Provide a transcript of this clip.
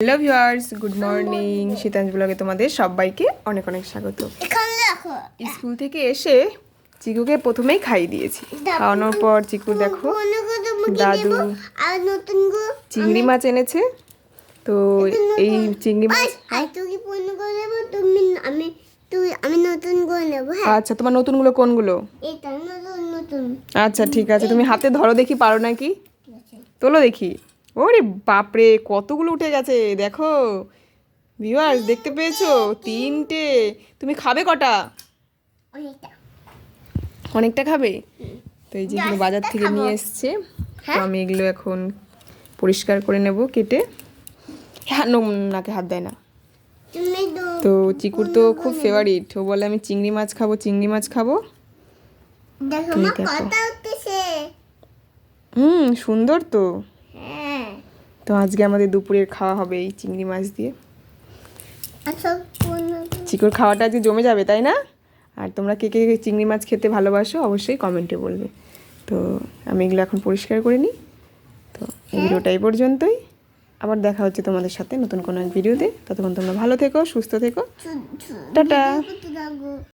Hello viewers good morning শীতাঞ্জ ব্লগে তোমাদের সবাইকে অনেক অনেক স্বাগত। স্কুল থেকে এসে চিকুকে প্রথমেই খাইয়ে দিয়েছি। খাওয়ানোর পর চিকু দেখো দাদু চিংড়ি মাছ এনেছে। তো এই চিংড়ি মাছ হ্যাঁ। আচ্ছা তোমার নতুনগুলো কোনগুলো? আচ্ছা ঠিক আছে। তুমি হাতে ধরো দেখি পারো নাকি? তোলো দেখি। ওরে বাপরে কতগুলো উঠে গেছে দেখো। ভিউয়ার্স দেখতে পেয়েছ? তিনটে। তুমি খাবে কটা? অনেকটা। খাবে? তো এই যেগুলো বাজার থেকে নিয়ে এসছে। তো আমি এগুলো এখন পরিষ্কার করে নেব কেটে। হ্যাঁ নাকে হাত দেয় না। তো চিকুর তো খুব ফেভারিট ও বলে আমি চিংড়ি মাছ খাব চিংড়ি মাছ খাব। হুম সুন্দর তো। হ্যাঁ তো আজকে আমাদের দুপুরের খাওয়া হবে এই চিংড়ি মাছ দিয়ে। আচ্ছা চিকুর খাওয়াটা আজকে জমে যাবে তাই না? আর তোমরা কে কে চিংড়ি মাছ খেতে ভালোবাসো অবশ্যই কমেন্টে বলবে। তো আমি এগুলো এখন পরিষ্কার করে নিই। তো এই ভিডিওটা এই পর্যন্তই। আবার দেখা হচ্ছে তোমাদের সাথে নতুন কোনো এক ভিডিওতে। ততক্ষণ তোমরা ভালো থেকো সুস্থ থেকো। টাটা।